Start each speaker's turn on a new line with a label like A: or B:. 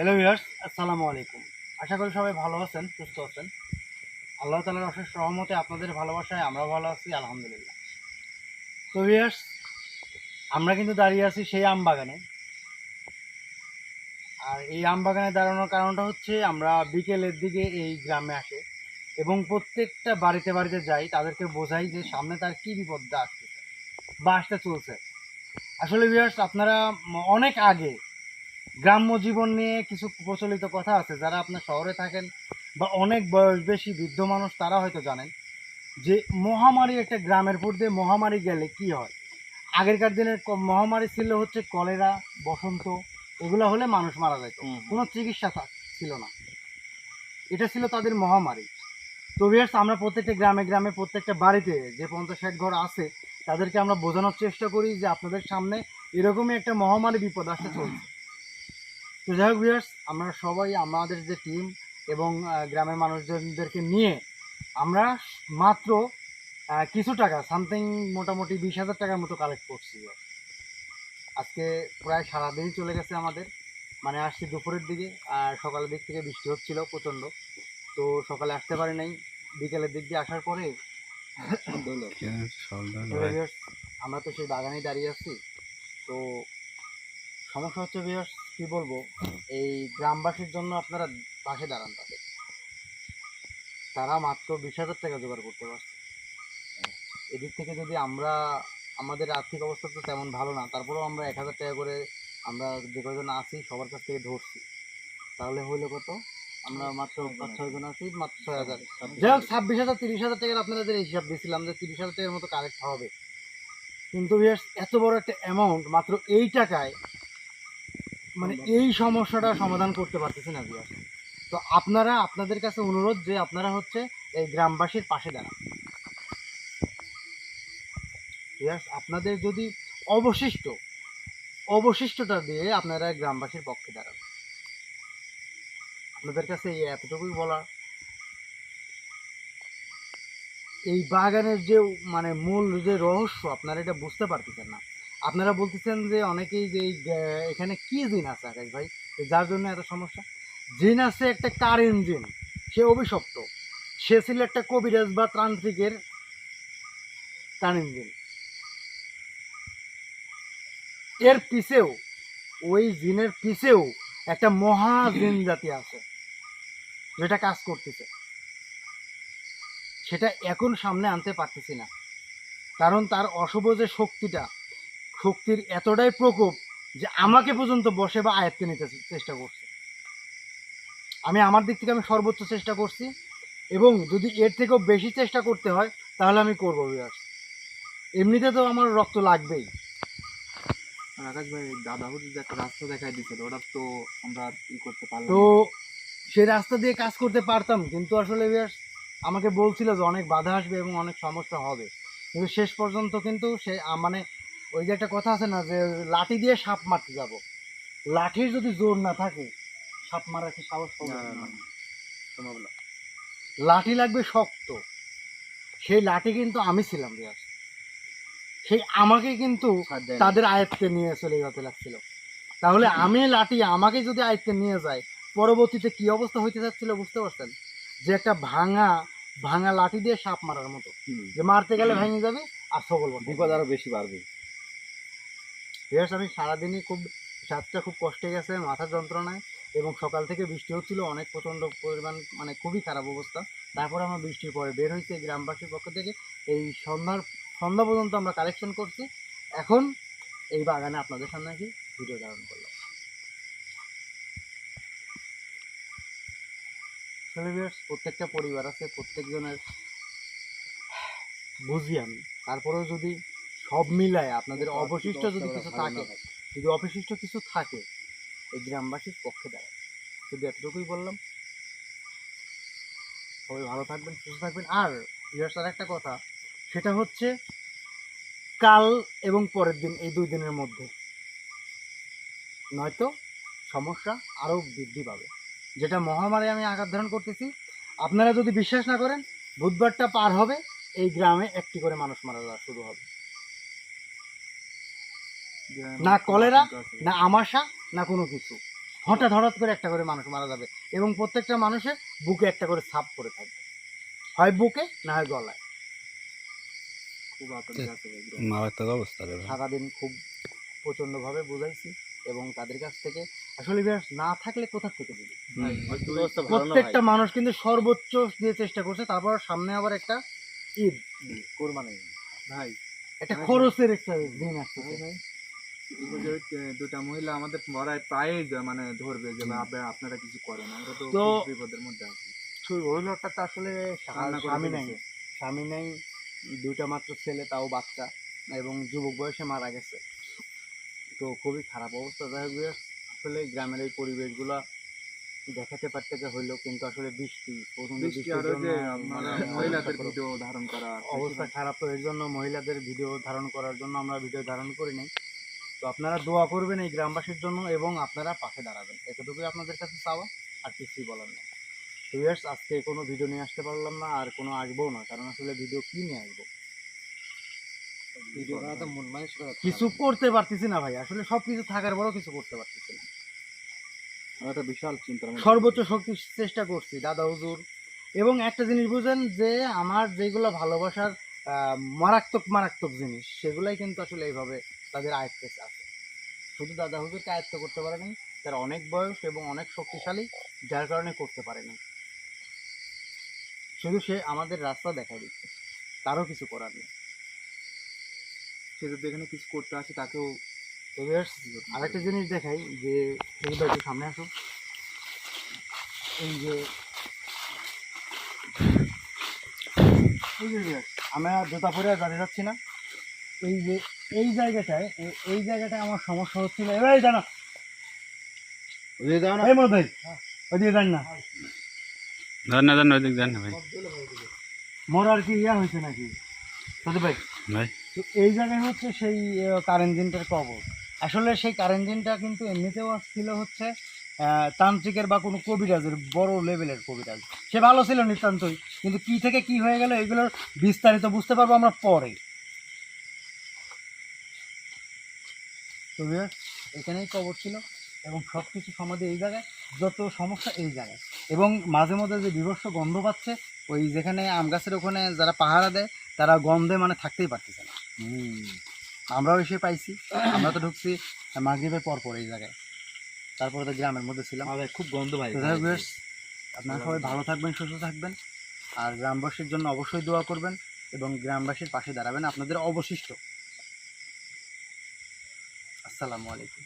A: Hello viewers আসসালামু আলাইকুম আশা করি সবাই ভালো আছেন, সুস্থ আছেন। আল্লাহ তালার অশেষ রহমতে আপনাদের ভালোবাসায় আমরাও ভালো আছি, আলহামদুলিল্লাহ। তো ভিউয়ার্স আমরা কিন্তু দাঁড়িয়ে আছি সেই আম বাগানে। আর এই আম বাগানে দাঁড়ানোর কারণটা হচ্ছে আমরা বিকেলের দিকে এই গ্রামে আসে এবং প্রত্যেকটা বাড়িতে বাড়িতে যাই, তাদেরকে বোঝাই যে সামনে তার কী বিপদটা আসতেছে বা আসতে চলছে। আসলে ভিউয়ার্স আপনারা অনেক আগে গ্রাম্য জীবন নিয়ে কিছু প্রচলিত কথা আছে। যারা আপনার শহরে থাকেন বা অনেক বয়স বেশি বৃদ্ধ মানুষ তারা হয়তো জানেন যে মহামারী একটা গ্রামের উপর দিয়ে মহামারী গেলে কি হয়? আগেরকার দিনের মহামারী ছিল হচ্ছে কলেরা বসন্ত এগুলো হলে মানুষ মারা যেত। কোনো চিকিৎসা ছিল না। এটা ছিল তাদের মহামারী। তো ভিউয়ার্স আমরা প্রত্যেকটা গ্রামে গ্রামে প্রত্যেকটা বাড়িতে যে পঞ্চাশ ষাট ঘর আছে তাদেরকে আমরা বোঝানোর চেষ্টা করি যে আপনাদের সামনে এরকমই একটা মহামারী বিপদ আসতে চলছে। তো যাই হোক ভিউয়ার্স আমরা সবাই আমাদের যে টিম এবং গ্রামের মানুষজনদেরকে নিয়ে আমরা মাত্র কিছু টাকা সামথিং মোটামুটি বিশ হাজার টাকার মতো কালেক্ট করছি আজকে প্রায় সারাদিনই চলে গেছে আমাদের। মানে আসছি দুপুরের দিকে আর সকালের দিক থেকে বৃষ্টি হচ্ছিল প্রচণ্ড। তো সকালে আসতে পারি নাই। বিকেলের দিক দিয়ে আসার পরে আমরা তো সেই বাগানেই দাঁড়িয়ে আছি। তো সমস্যা হচ্ছে বিয়ার্স কি বলব, এই গ্রামবাসীর জন্য আপনারা পাশে দাঁড়ান তাদের তারা মাত্র বিশ হাজার টাকা জোগাড় করতে পারছে। এদিক থেকে যদি আমরা, আমাদের আর্থিক অবস্থা তো তেমন ভালো না, তারপরেও আমরা এক হাজার টাকা করে আমরা যে কজন আছি, সবার কাছ থেকে ধরছি। তাহলে হইল কত? আমরা মাত্র পাঁচ, ছয় জন আছি, মাত্র ছয় হাজার। যাই হোক, ছাব্বিশ হাজার, তিরিশ হাজার টাকার আপনাদের হিসাব দিয়েছিলাম যে তিরিশ হাজার টাকার মতো কালেক্ট হবে। কিন্তু এত বড় একটা অ্যামাউন্ট মাত্র এই টাকায় মানে এই সমস্যাটা সমাধান করতে পারতেছে না তো আপনারা, আপনাদের কাছে অনুরোধ যে আপনারা হচ্ছে এই গ্রামবাসীর পাশে দাঁড়ান। আপনাদের যদি অবশিষ্ট অবশিষ্টটা দিয়ে আপনারা গ্রামবাসীর পক্ষে দাঁড়ান। আপনাদের কাছে এই এতটুকুই বলা এই বাগানের যে মানে মূল যে রহস্য, আপনারা এটা বুঝতে পারতেছেন না। আপনারা বলতেছেন যে অনেকেই যে এখানে কি জিন আছে, আকাশ ভাই? যার জন্য এত সমস্যা? জিন আছে একটা কার ইঞ্জিন সে অভিশপ্ত। সে ছিল একটা কবিরাজ বা তান্ত্রিকের কার ইঞ্জিন এর পিছেও, ওই জিনের পিছেও একটা মহা জিন জাতি আছে, যেটা কাজ করতেছে। সেটা এখন সামনে আনতে পারতেছি না। কারণ তার অশুভ যে শক্তিটা শক্তির এতটাই প্রকোপ যে আমাকে পর্যন্ত বসে বা আয়ত্তে নিতে চেষ্টা করছে। আমি আমার দিক থেকে আমি সর্বোচ্চ চেষ্টা করছি এবং যদি এর থেকেও বেশি চেষ্টা করতে হয় তাহলে আমি করব বিরাজ এমনিতে তো আমার রক্ত লাগবেই।
B: আকাশ ভাই যে একটা রাস্তা দেখাই দিছিল ওটা তো আমরা ই করতে পারলাম
A: তো সেই রাস্তা দিয়ে কাজ করতে পারতাম কিন্তু আসলে বিরাজ আমাকে বলছিল যে অনেক বাধা আসবে এবং অনেক সমস্যা হবে। কিন্তু শেষ পর্যন্ত কিন্তু সে মানে ওই যে একটা কথা আছে না যে লাঠি দিয়ে সাপ মারতে যাব। লাঠির যদি জোর না থাকে সাপ মারার কি সাহস। লাঠি লাগবে শক্ত। সেই লাঠি কিন্তু আমি ছিলাম রিয়াজ। সেই আমাকে কিন্তু। তাদের আয়ত্তে নিয়ে চলে যেতে লাগছিল। তাহলে আমি লাঠি আমাকে যদি আয়ত্তে নিয়ে যায় পরবর্তীতে কি অবস্থা হইতে যাচ্ছিল বুঝতে পারছেন? যে একটা ভাঙা ভাঙা লাঠি দিয়ে সাপ মারার মতো। যে মারতে গেলে ভেঙে যাবে আর সবল বন্ধ
B: বিপদ আরও বেশি বাড়বে।
A: বিরাজ আমি সারাদিনই খুব সাতটা খুব কষ্টে গেছে মাথার যন্ত্রণায় এবং সকাল থেকে বৃষ্টি হচ্ছিল অনেক প্রচণ্ড পরিমাণ মানে খুবই খারাপ অবস্থা। তারপরে আমরা বৃষ্টির পরে বের হয়েছে গ্রামবাসীর পক্ষ থেকে এই সন্ধ্যার, সন্ধ্যা পর্যন্ত আমরা কালেকশন করছি। এখন এই বাগানে আপনাদের সামনে কি ভিডিও ধারণ করলাম। প্রত্যেকটা পরিবার আছে, প্রত্যেকজনের বুঝি আমি। তারপরেও যদি সব মিলায় আপনাদের অবশিষ্ট যদি কিছু থাকে যদি অবশিষ্ট কিছু থাকে এই গ্রামবাসীর পক্ষে দাঁড়ায় শুধু এতটুকুই বললাম। সবাই ভালো থাকবেন সুস্থ থাকবেন। আর আর একটা কথা সেটা হচ্ছে কাল এবং পরের দিন এই দুই দিনের মধ্যে। নয়তো সমস্যা আরও বৃদ্ধি পাবে। যেটা মহামারী আমি আঘাত ধারণ করতেছি আপনারা যদি বিশ্বাস না করেন বুধবারটা পার হবে এই গ্রামে একটি করে মানুষ মারা যাওয়া শুরু হবে। না কলেরা না আমাশা না কোনো কিছু। হঠাৎ হঠাৎ করে একটা করে মানুষ মারা যাবে এবং প্রত্যেকটা মানুষের বুকে একটা করে ছাপ পড়ে থাকবে। হয় বুকে না হয় গলায়।
C: মারাত্মক অবস্থা
A: সারাদিন খুব প্রচণ্ডভাবে বোঝাইছি এবং তাদের কাছ থেকে আসলে বিরাট না থাকলে কোথা থেকে দিবে।
B: দুই-
A: প্রত্যেকটা মানুষ কিন্তু সর্বোচ্চ দিয়ে চেষ্টা করছে তারপর সামনে আবার একটা ঈদ। কোরবানি।
B: ভাই
A: একটা খরচের একটা দিন আসতেছে।
B: ভাই, দুটা মহিলা আমাদের মরায় প্রায়ই যা- মানে ধরবে যে আপনারা কিছু করেন আমরা তো বিপদের মধ্যে আছি।
A: ওই লোকটা তো আসলে স্বামী নাই। স্বামী নাই দুইটা মাত্র ছেলে তাও বাচ্চা এবং যুবক বয়সে মারা গেছে। তো খুবই খারাপ অবস্থা। যাই আসলে গ্রামের এই পরিবেশগুলো দেখাতে পারতে হইল কিন্তু আসলে বৃষ্টি প্রথম
B: আপনারা
A: মানে
B: মহিলাদের ভিডিও ধারণ করা
A: অবস্থা খারাপ তো এর জন্য মহিলাদের ভিডিও ধারণ করার জন্য আমরা ভিডিও ধারণ করি নাই। তো আপনারা দোয়া করবেন এই গ্রামবাসীর জন্য এবং আপনারা পাশে দাঁড়াবেন। এতটুকুই আপনাদের কাছে চাওয়া আর কিছুই বলার নেই। তো ইয়ার্স আজকে কোনো ভিডিও নিয়ে আসতে পারলাম না আর কোনো আসব না কারণ আসলে ভিডিও কি নিয়ে আসব? কিছু করতে পারতেছি না ভাই আসলে সব কিছু থাকার পরেও কিছু করতে পারতেছি না।
B: একটা বিশাল চিন্তা
A: সর্বোচ্চ শক্তি চেষ্টা করছি দাদা হুজুর। এবং একটা জিনিস বুঝেন যে আমার যেগুলো ভালোবাসার মারাত্মক মারাত্মক জিনিস সেগুলাই কিন্তু আসলে এইভাবে তাদের আয়ত্তে আছে। শুধু দাদা হুজুরকে আয়ত্ত করতে পারেনি, তার অনেক বয়স এবং অনেক শক্তিশালী, যার কারণে করতে পারেনি। শুধু সে আমাদের রাস্তা দেখাই দিচ্ছে, তারও কিছু করার নেই।
B: সে যদি এখানে কিছু করতে আসে, তাকেও
A: আরেকটা জিনিস দেখাই, যে সেগুলো একটু সামনে আসো এই যে আমরা জুতা পরে আর দাঁড়িয়ে যাচ্ছি না। এই যে এই জায়গাটায় এই জায়গাটায় আমার সমস্যা হচ্ছিল। এবার জানো এই মনে ভাই ওদিকে যান না।
C: ধর না ধর না যান না ভাই।
A: মোর আর কি ইয়া হয়েছে নাকি? ভাই
C: ভাই।
A: তো এই জায়গায় হচ্ছে সেই কারেন্ট জিনটার কবর। আসলে সেই কারেন্ট জিনটা কিন্তু এমনিতেও ছিল হচ্ছে আহ, তান্ত্রিকের বা কোনো কবিরাজের বড় লেভেলের কবিরাজ। সে ভালো ছিল নিতান্তই কিন্তু কি থেকে কি হয়ে গেল এগুলোর বিস্তারিত বুঝতে পারব আমরা পরে। তো এখানেই কবর ছিল এবং সব কিছু সমাধি এই জায়গায় যত সমস্যা এই জায়গায়। এবং মাঝে মধ্যে যে বিভৎস গন্ধ পাচ্ছে ওই যেখানে আম গাছের ওখানে যারা পাহারা দেয় তারা গন্ধে মানে থাকতেই পারতেছে না। আমরাও এসে পাইছি আমরা তো ঢুকছি মাগরীবের পর পর এই জায়গায়। তারপরে তো গ্রামের মধ্যে ছিলাম।
B: খুব গন্ধ ভাই
A: আপনারা সবাই ভালো থাকবেন সুস্থ থাকবেন। আর গ্রামবাসীর জন্য অবশ্যই দোয়া করবেন এবং গ্রামবাসীর পাশে দাঁড়াবেন। আপনাদের অবশিষ্ট। আসসালামু আলাইকুম।